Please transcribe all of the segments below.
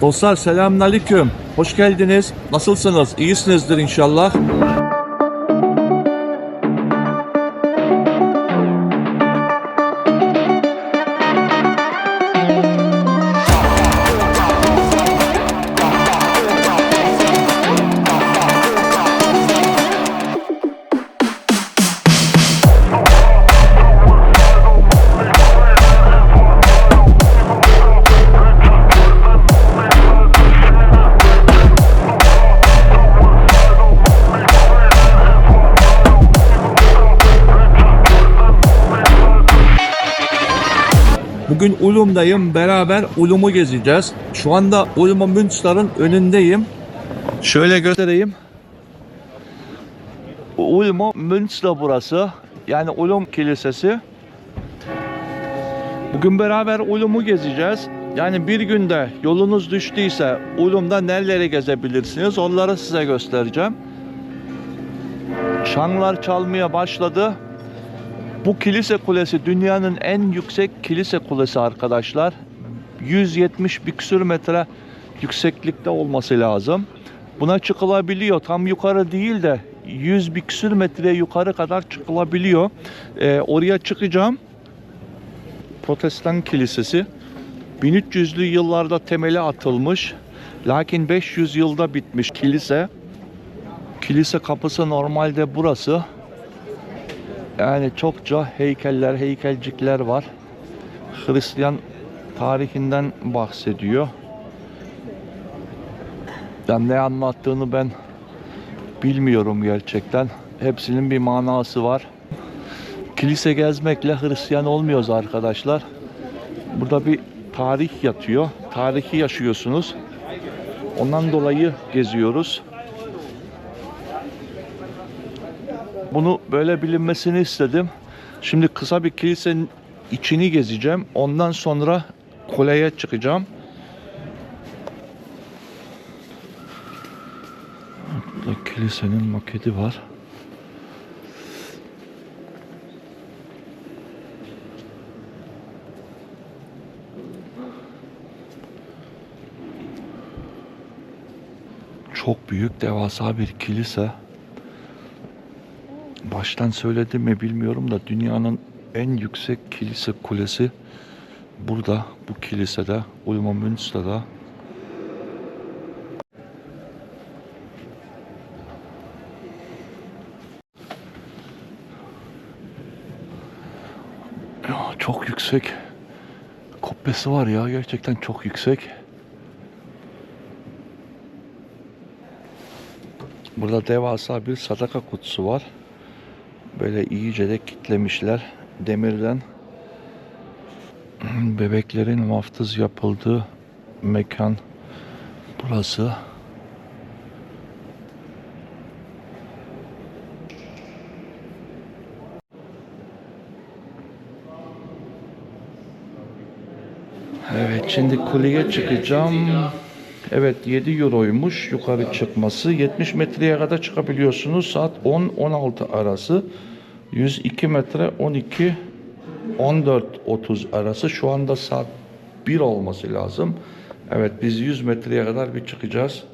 Dostlar selamünaleyküm. Hoş geldiniz. Nasılsınız? İyisinizdir inşallah. Ulum'dayım. Beraber Ulum'u gezeceğiz. Şu anda Ulum Münster'ın önündeyim. Şöyle göstereyim. Ulm Münster burası. Yani Ulum Kilisesi. Bugün beraber Ulum'u gezeceğiz. Yani bir günde yolunuz düştüyse Ulum'da nereleri gezebilirsiniz onları size göstereceğim. Çanlar çalmaya başladı. Bu kilise kulesi dünyanın en yüksek kilise kulesi arkadaşlar. 170 bir metre yükseklikte olması lazım. Buna çıkılabiliyor. Tam yukarı değil de 100 bir metre yukarı kadar çıkılabiliyor. Ee, oraya çıkacağım. Protestan kilisesi. 1300'lü yıllarda temeli atılmış. Lakin 500 yılda bitmiş kilise. Kilise kapısı normalde burası. Yani çokça heykeller, heykelcikler var. Hristiyan tarihinden bahsediyor. Yani ne anlattığını ben bilmiyorum gerçekten. Hepsinin bir manası var. Kilise gezmekle Hristiyan olmuyoruz arkadaşlar. Burada bir tarih yatıyor. Tarihi yaşıyorsunuz. Ondan dolayı geziyoruz. Bunu böyle bilinmesini istedim. Şimdi kısa bir kilisenin içini gezeceğim. Ondan sonra kuleye çıkacağım. Burada kilisenin maketi var. Çok büyük, devasa bir kilise baştan söyledim mi bilmiyorum da dünyanın en yüksek kilise kulesi burada bu kilisede Ulma Münster'da çok yüksek. Kubbesi var ya gerçekten çok yüksek. Burada devasa bir sadaka kutusu var Böyle iyice de kitlemişler. Demirden bebeklerin vaftız yapıldığı mekan burası. Evet şimdi kuleye çıkacağım. Evet 7 euroymuş yukarı çıkması. 70 metreye kadar çıkabiliyorsunuz. Saat 10-16 arası. 102 metre 12 14-30 arası. Şu anda saat 1 olması lazım. Evet biz 100 metreye kadar bir çıkacağız.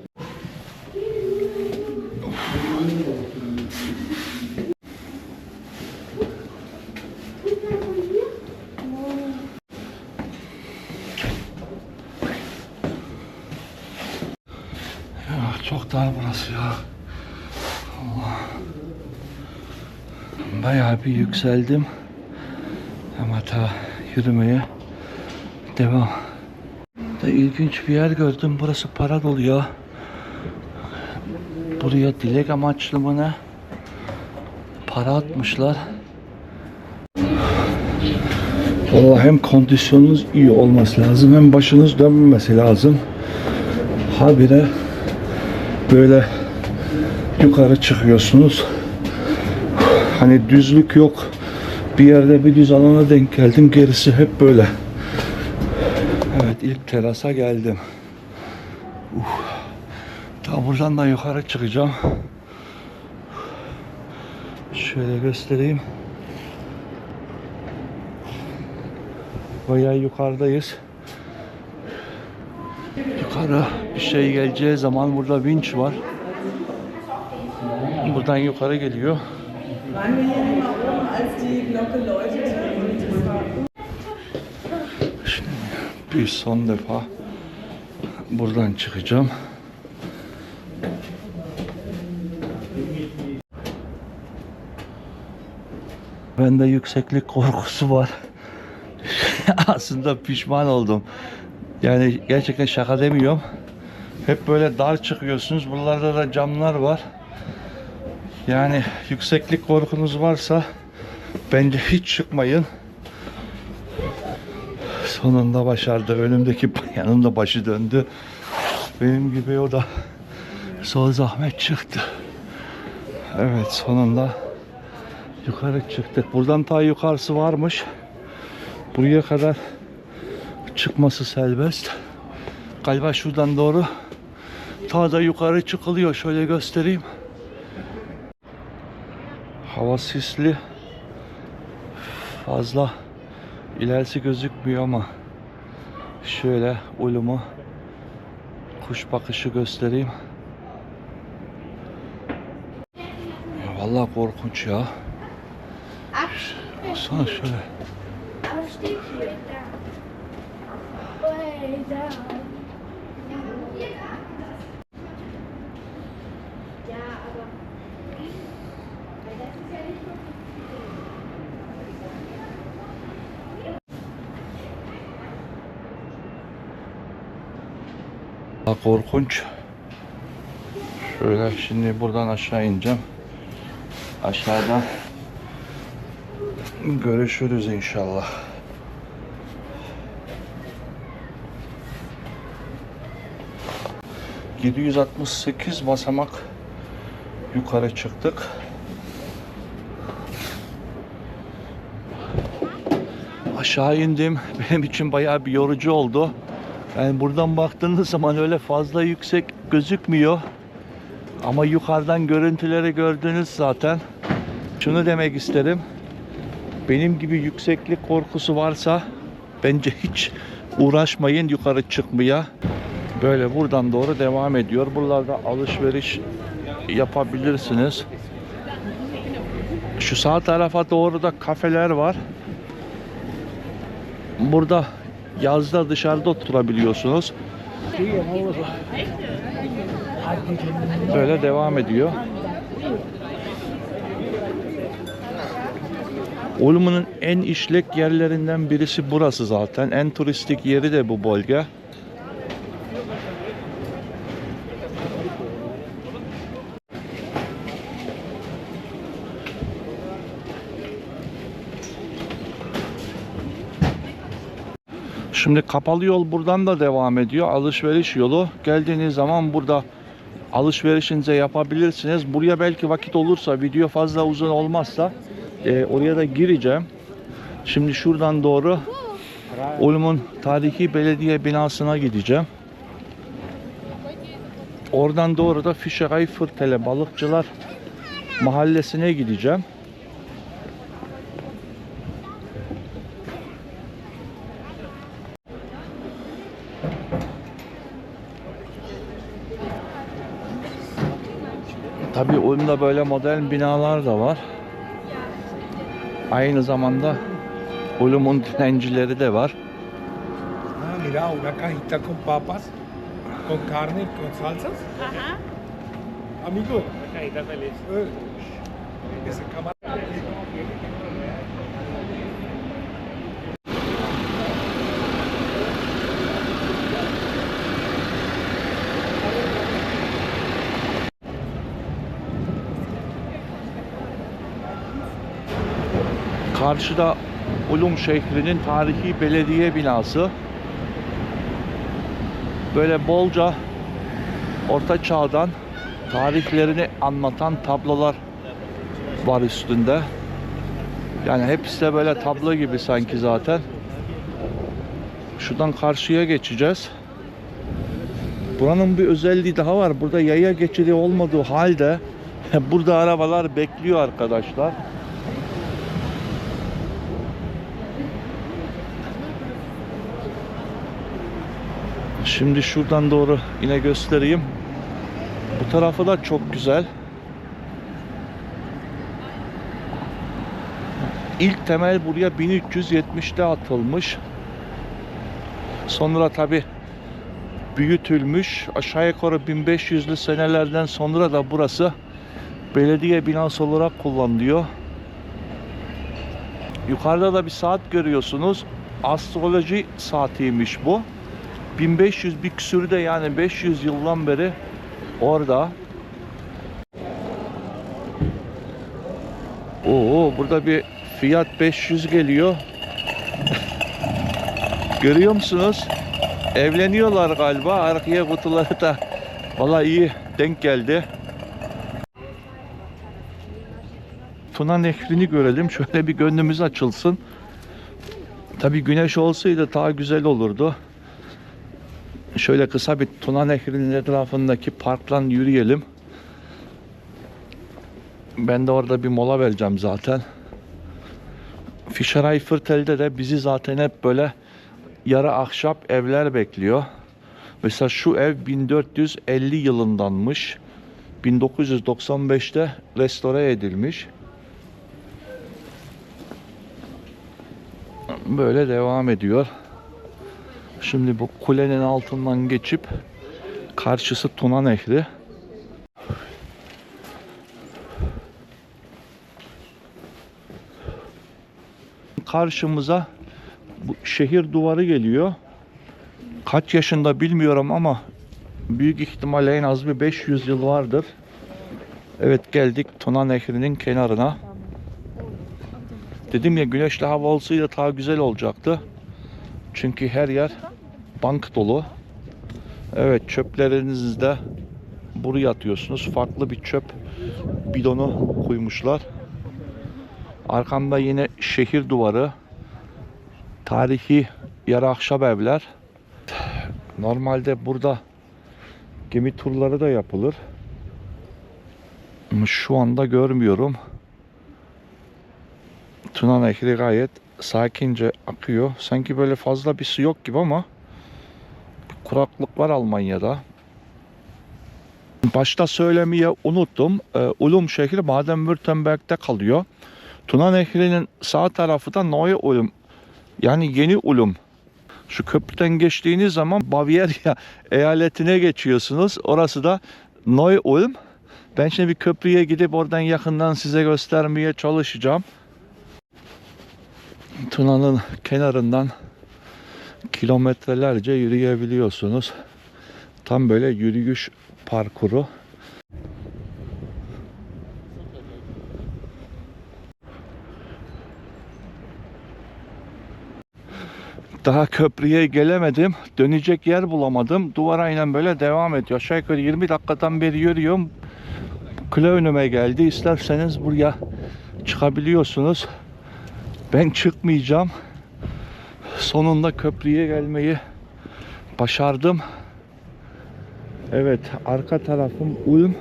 Çok dar burası ya. Allah. Bayağı bir yükseldim. Ama ta yürümeye devam. Da ilginç bir yer gördüm. Burası para dolu ya. Buraya dilek amaçlı mı ne? Para atmışlar. Valla hem kondisyonunuz iyi olması lazım hem başınız dönmemesi lazım. Habire böyle yukarı çıkıyorsunuz. Hani düzlük yok. Bir yerde bir düz alana denk geldim. Gerisi hep böyle. Evet ilk terasa geldim. Uf. Daha buradan da yukarı çıkacağım. Şöyle göstereyim. Bayağı yukarıdayız. Yukarı bir şey geleceği zaman burada vinç var. Buradan yukarı geliyor. Waren wir hier immer oben, als die Glocke läutete? Bir son defa buradan çıkacağım. Bende yükseklik korkusu var. Aslında pişman oldum. Yani gerçekten şaka demiyorum. Hep böyle dar çıkıyorsunuz. Buralarda da camlar var. Yani yükseklik korkunuz varsa bence hiç çıkmayın. Sonunda başardı. Önümdeki bayanın da başı döndü. Benim gibi o da sol zahmet çıktı. Evet sonunda yukarı çıktık. Buradan ta yukarısı varmış. Buraya kadar çıkması serbest. Galiba şuradan doğru ta da yukarı çıkılıyor. Şöyle göstereyim. Hava sisli. Fazla ilerisi gözükmüyor ama şöyle ulumu kuş bakışı göstereyim. Vallahi korkunç ya. Baksana şöyle. Daha korkunç. Şöyle şimdi buradan aşağı ineceğim. Aşağıda görüşürüz inşallah. ...768 basamak yukarı çıktık. Aşağı indim. Benim için bayağı bir yorucu oldu. Yani buradan baktığınız zaman öyle fazla yüksek gözükmüyor. Ama yukarıdan görüntüleri gördünüz zaten. Şunu demek isterim. Benim gibi yükseklik korkusu varsa bence hiç uğraşmayın yukarı çıkmaya. Böyle buradan doğru devam ediyor. Buralarda alışveriş yapabilirsiniz. Şu sağ tarafa doğru da kafeler var. Burada yazda dışarıda oturabiliyorsunuz. Böyle devam ediyor. Ulum'un en işlek yerlerinden birisi burası zaten. En turistik yeri de bu bölge. Şimdi kapalı yol buradan da devam ediyor. Alışveriş yolu. Geldiğiniz zaman burada alışverişinize yapabilirsiniz. Buraya belki vakit olursa, video fazla uzun olmazsa e, oraya da gireceğim. Şimdi şuradan doğru Ulum'un tarihi belediye binasına gideceğim. Oradan doğru da Fişeray Fırtele Balıkçılar Mahallesi'ne gideceğim. Tabii Ulum'da böyle modern binalar da var. Aynı zamanda Ulum'un dilencileri de var. Ah, mira, una cajita con papas, con carne, con salsas. Ajá. Amigo. Una cajita feliz. ese camarada. Karşıda Ulum şehrinin tarihi belediye binası. Böyle bolca orta çağdan tarihlerini anlatan tablolar var üstünde. Yani hepsi de böyle tablo gibi sanki zaten. Şuradan karşıya geçeceğiz. Buranın bir özelliği daha var. Burada yaya geçidi olmadığı halde burada arabalar bekliyor arkadaşlar. Şimdi şuradan doğru yine göstereyim. Bu tarafı da çok güzel. İlk temel buraya 1370'te atılmış. Sonra tabi büyütülmüş. Aşağı yukarı 1500'lü senelerden sonra da burası belediye binası olarak kullanılıyor. Yukarıda da bir saat görüyorsunuz. Astroloji saatiymiş bu. 1500 bir küsürü de yani 500 yıldan beri orada. Oo burada bir Fiat 500 geliyor. Görüyor musunuz? Evleniyorlar galiba. Arkaya kutuları da valla iyi denk geldi. Tuna Nehri'ni görelim. Şöyle bir gönlümüz açılsın. Tabi güneş olsaydı daha güzel olurdu. Şöyle kısa bir Tuna Nehri'nin etrafındaki parktan yürüyelim. Ben de orada bir mola vereceğim zaten. Fischer Eifel'de de bizi zaten hep böyle yarı ahşap evler bekliyor. Mesela şu ev 1450 yılındanmış. 1995'te restore edilmiş. Böyle devam ediyor. Şimdi bu kulenin altından geçip karşısı Tuna Nehri. Karşımıza bu şehir duvarı geliyor. Kaç yaşında bilmiyorum ama büyük ihtimalle en az bir 500 yıl vardır. Evet geldik Tuna Nehri'nin kenarına. Dedim ya güneşli hava olsaydı daha güzel olacaktı. Çünkü her yer bank dolu. Evet çöplerinizi de buraya atıyorsunuz. Farklı bir çöp bidonu koymuşlar. Arkamda yine şehir duvarı. Tarihi yarı ahşap evler. Normalde burada gemi turları da yapılır. Ama şu anda görmüyorum. Tuna Nehri gayet sakince akıyor. Sanki böyle fazla bir su yok gibi ama kuraklık var Almanya'da. Başta söylemeyi unuttum. Ee, Ulum şehri Baden-Württemberg'de kalıyor. Tuna Nehri'nin sağ tarafı da Neue Ulm. Yani Yeni Ulum. Şu köprüden geçtiğiniz zaman Bavyera eyaletine geçiyorsunuz. Orası da Neue Ulm. Ben şimdi bir köprüye gidip oradan yakından size göstermeye çalışacağım. Tuna'nın kenarından kilometrelerce yürüyebiliyorsunuz. Tam böyle yürüyüş parkuru. Daha köprüye gelemedim. Dönecek yer bulamadım. Duvar aynen böyle devam ediyor. Aşağı yukarı 20 dakikadan beri yürüyorum. Kule önüme geldi. İsterseniz buraya çıkabiliyorsunuz. Ben çıkmayacağım. Sonunda köprüye gelmeyi başardım. Evet, arka tarafım Ulm.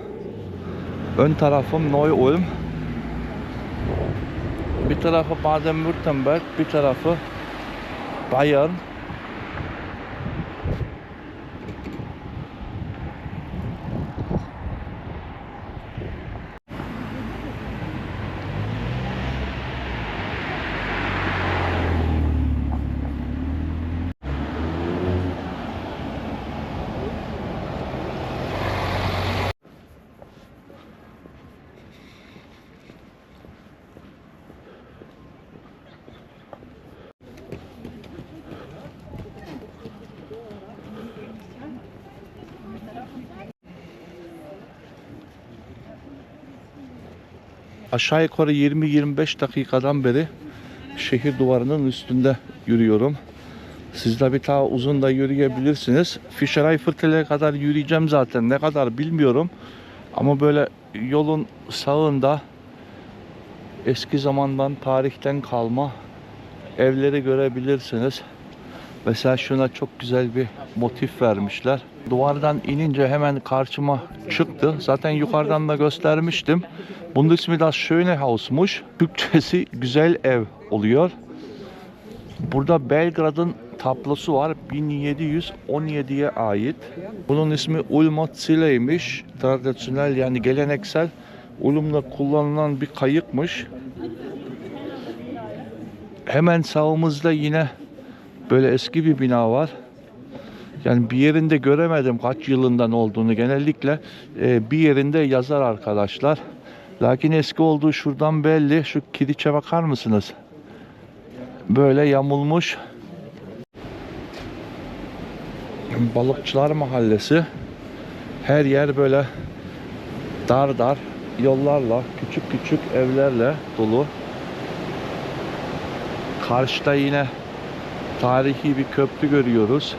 Ön tarafım Neu Ulm. Bir tarafı Baden-Württemberg, bir tarafı Bayern. Aşağı yukarı 20-25 dakikadan beri şehir duvarının üstünde yürüyorum. Siz de bir daha uzun da yürüyebilirsiniz. Fischer Eifel'e kadar yürüyeceğim zaten. Ne kadar bilmiyorum. Ama böyle yolun sağında eski zamandan, tarihten kalma evleri görebilirsiniz. Mesela şuna çok güzel bir motif vermişler. Duvardan inince hemen karşıma çıktı. Zaten yukarıdan da göstermiştim. Bunun ismi das Schöne Haus'muş. Türkçesi güzel ev oluyor. Burada Belgrad'ın tablosu var. 1717'ye ait. Bunun ismi Ulma Tsile'ymiş. Tradisyonel yani geleneksel Ulum'da kullanılan bir kayıkmış. Hemen sağımızda yine böyle eski bir bina var. Yani bir yerinde göremedim kaç yılından olduğunu. Genellikle e, bir yerinde yazar arkadaşlar. Lakin eski olduğu şuradan belli. Şu kiliçe bakar mısınız? Böyle yamulmuş. Balıkçılar Mahallesi. Her yer böyle dar dar yollarla, küçük küçük evlerle dolu. Karşıda yine tarihi bir köprü görüyoruz.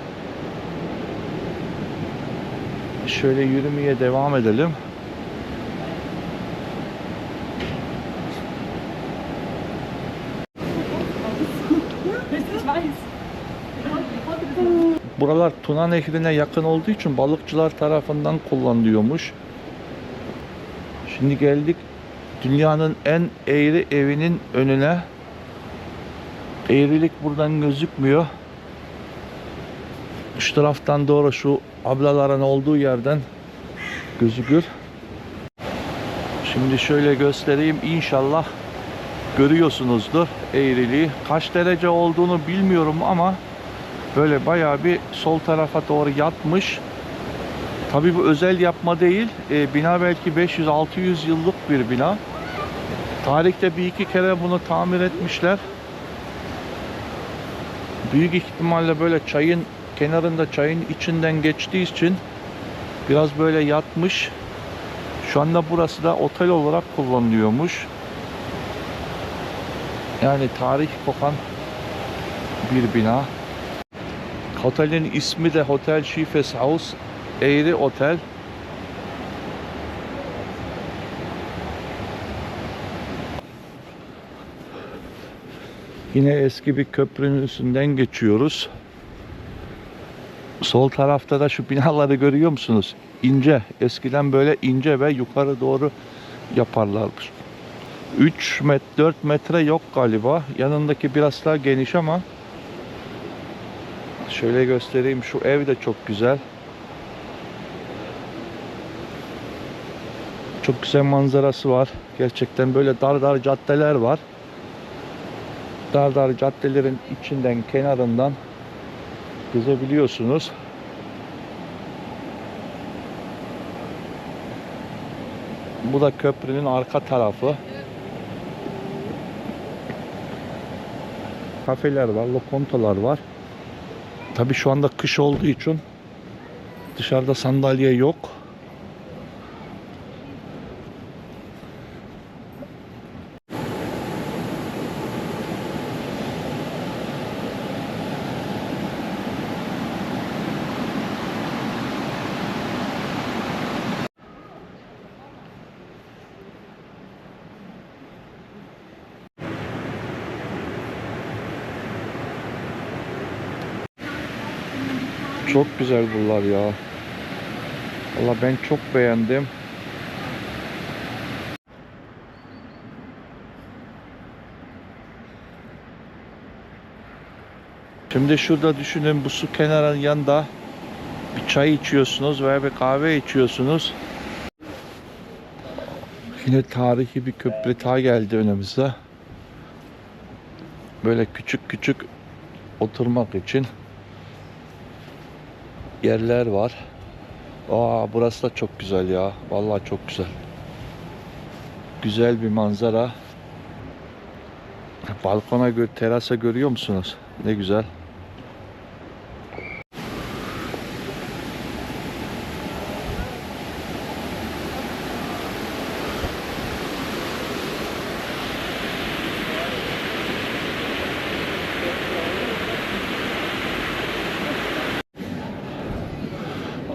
Şöyle yürümeye devam edelim. Buralar Tuna Nehri'ne yakın olduğu için balıkçılar tarafından kullanılıyormuş. Şimdi geldik dünyanın en eğri evinin önüne. Eğrilik buradan gözükmüyor. Şu taraftan doğru şu ablaların olduğu yerden gözükür. Şimdi şöyle göstereyim. İnşallah görüyorsunuzdur eğriliği. Kaç derece olduğunu bilmiyorum ama böyle bayağı bir sol tarafa doğru yatmış. Tabi bu özel yapma değil. E, bina belki 500-600 yıllık bir bina. Tarihte bir iki kere bunu tamir etmişler. Büyük ihtimalle böyle çayın kenarında çayın içinden geçtiği için biraz böyle yatmış. Şu anda burası da otel olarak kullanılıyormuş. Yani tarih kokan bir bina. Otelin ismi de Hotel Schiefes Haus. Eğri Otel. Yine eski bir köprünün üstünden geçiyoruz. Sol tarafta da şu binaları görüyor musunuz? İnce. Eskiden böyle ince ve yukarı doğru yaparlarmış. 3 metre 4 metre yok galiba. Yanındaki biraz daha geniş ama şöyle göstereyim. Şu ev de çok güzel. Çok güzel manzarası var. Gerçekten böyle dar dar caddeler var. Dar dar caddelerin içinden, kenarından gezebiliyorsunuz. Bu da köprünün arka tarafı. Kafeler var, lokantalar var. Tabii şu anda kış olduğu için dışarıda sandalye yok. Çok güzel buralar ya. Valla ben çok beğendim. Şimdi şurada düşünün bu su kenarının yanında bir çay içiyorsunuz veya bir kahve içiyorsunuz. Yine tarihi bir köprü daha geldi önümüze. Böyle küçük küçük oturmak için yerler var. Aa burası da çok güzel ya. Vallahi çok güzel. Güzel bir manzara. Balkona gö terasa görüyor musunuz? Ne güzel.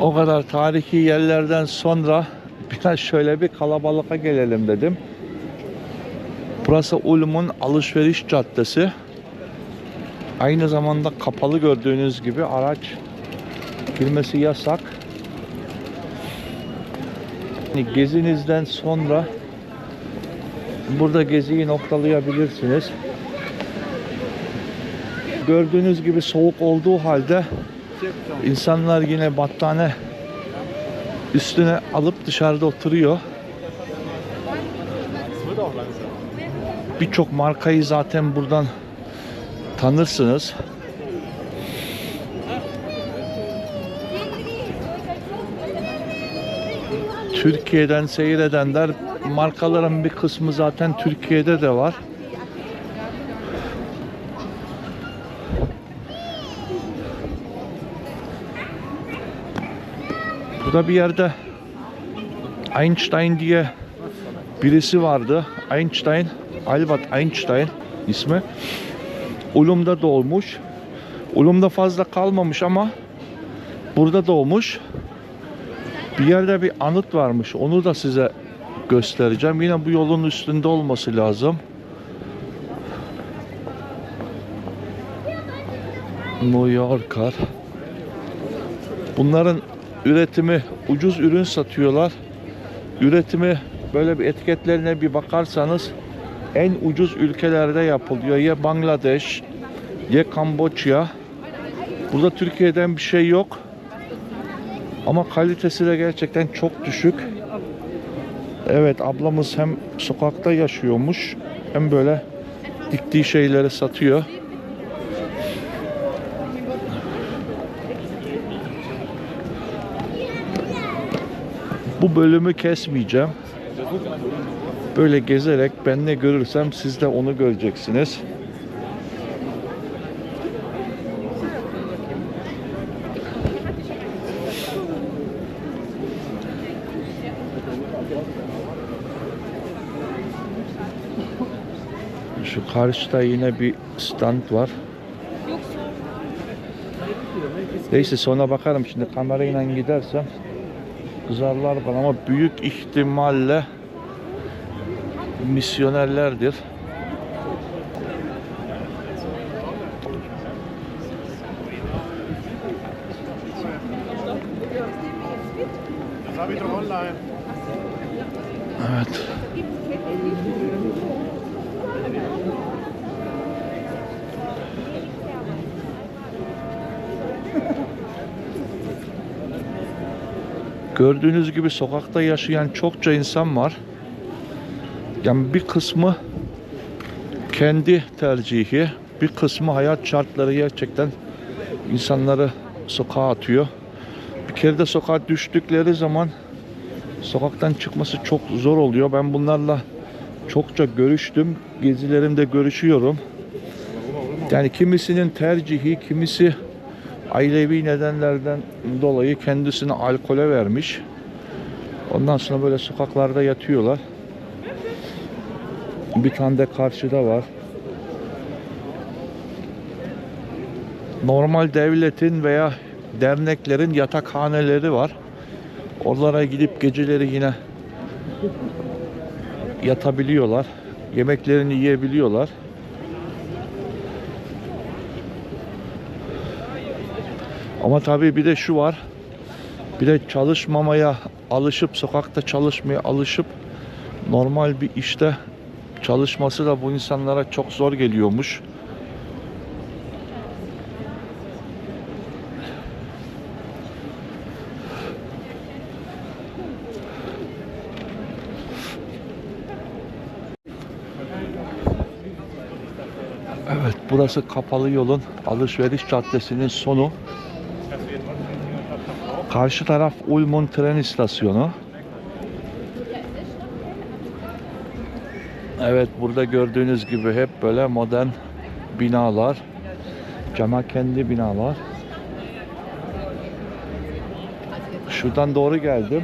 O kadar tarihi yerlerden sonra biraz şöyle bir kalabalığa gelelim dedim. Burası Ulum'un alışveriş caddesi. Aynı zamanda kapalı gördüğünüz gibi araç girmesi yasak. Gezinizden sonra burada geziyi noktalayabilirsiniz. gördüğünüz gibi soğuk olduğu halde insanlar yine battaniye üstüne alıp dışarıda oturuyor. Birçok markayı zaten buradan tanırsınız. Türkiye'den seyredenler markaların bir kısmı zaten Türkiye'de de var. Burada bir yerde Einstein diye birisi vardı. Einstein, Albert Einstein ismi. Ulum'da doğmuş. Ulum'da fazla kalmamış ama burada doğmuş. Bir yerde bir anıt varmış. Onu da size göstereceğim. Yine bu yolun üstünde olması lazım. New Yorker. Bunların üretimi ucuz ürün satıyorlar. Üretimi böyle bir etiketlerine bir bakarsanız en ucuz ülkelerde yapılıyor. Ya Bangladeş, ya Kamboçya. Burada Türkiye'den bir şey yok. Ama kalitesi de gerçekten çok düşük. Evet ablamız hem sokakta yaşıyormuş hem böyle diktiği şeyleri satıyor. Bu bölümü kesmeyeceğim. Böyle gezerek ben ne görürsem siz de onu göreceksiniz. Şu karşıda yine bir stand var. Neyse sonra bakarım şimdi kamerayla gidersem kızarlar bana ama büyük ihtimalle misyonerlerdir. Evet. Gördüğünüz gibi sokakta yaşayan çokça insan var. Yani bir kısmı kendi tercihi, bir kısmı hayat şartları gerçekten insanları sokağa atıyor. Bir kere de sokağa düştükleri zaman sokaktan çıkması çok zor oluyor. Ben bunlarla çokça görüştüm. Gezilerimde görüşüyorum. Yani kimisinin tercihi, kimisi ailevi nedenlerden dolayı kendisini alkole vermiş. Ondan sonra böyle sokaklarda yatıyorlar. Bir tane de karşıda var. Normal devletin veya derneklerin yatakhaneleri var. Oralara gidip geceleri yine yatabiliyorlar. Yemeklerini yiyebiliyorlar. Ama tabii bir de şu var. Bir de çalışmamaya alışıp sokakta çalışmaya alışıp normal bir işte çalışması da bu insanlara çok zor geliyormuş. Evet, burası kapalı yolun alışveriş caddesinin sonu. Karşı taraf Ulmun tren istasyonu. Evet, burada gördüğünüz gibi hep böyle modern binalar. Cama kendi binalar. Şuradan doğru geldim.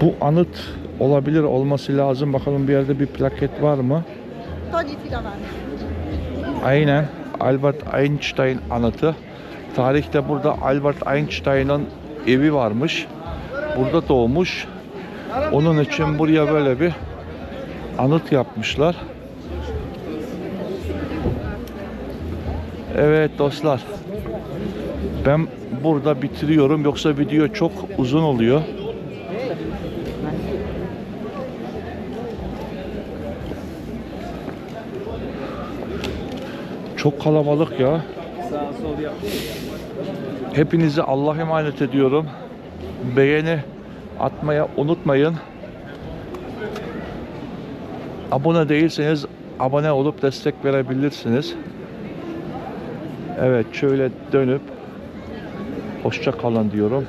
Bu anıt olabilir olması lazım. Bakalım bir yerde bir plaket var mı? Aynen. Albert Einstein anıtı. Tarihte burada Albert Einstein'ın evi varmış. Burada doğmuş. Onun için buraya böyle bir anıt yapmışlar. Evet dostlar. Ben burada bitiriyorum. Yoksa video çok uzun oluyor. Çok kalabalık ya. Hepinizi Allah'a emanet ediyorum. Beğeni atmaya unutmayın. Abone değilseniz abone olup destek verebilirsiniz. Evet şöyle dönüp hoşça kalın diyorum.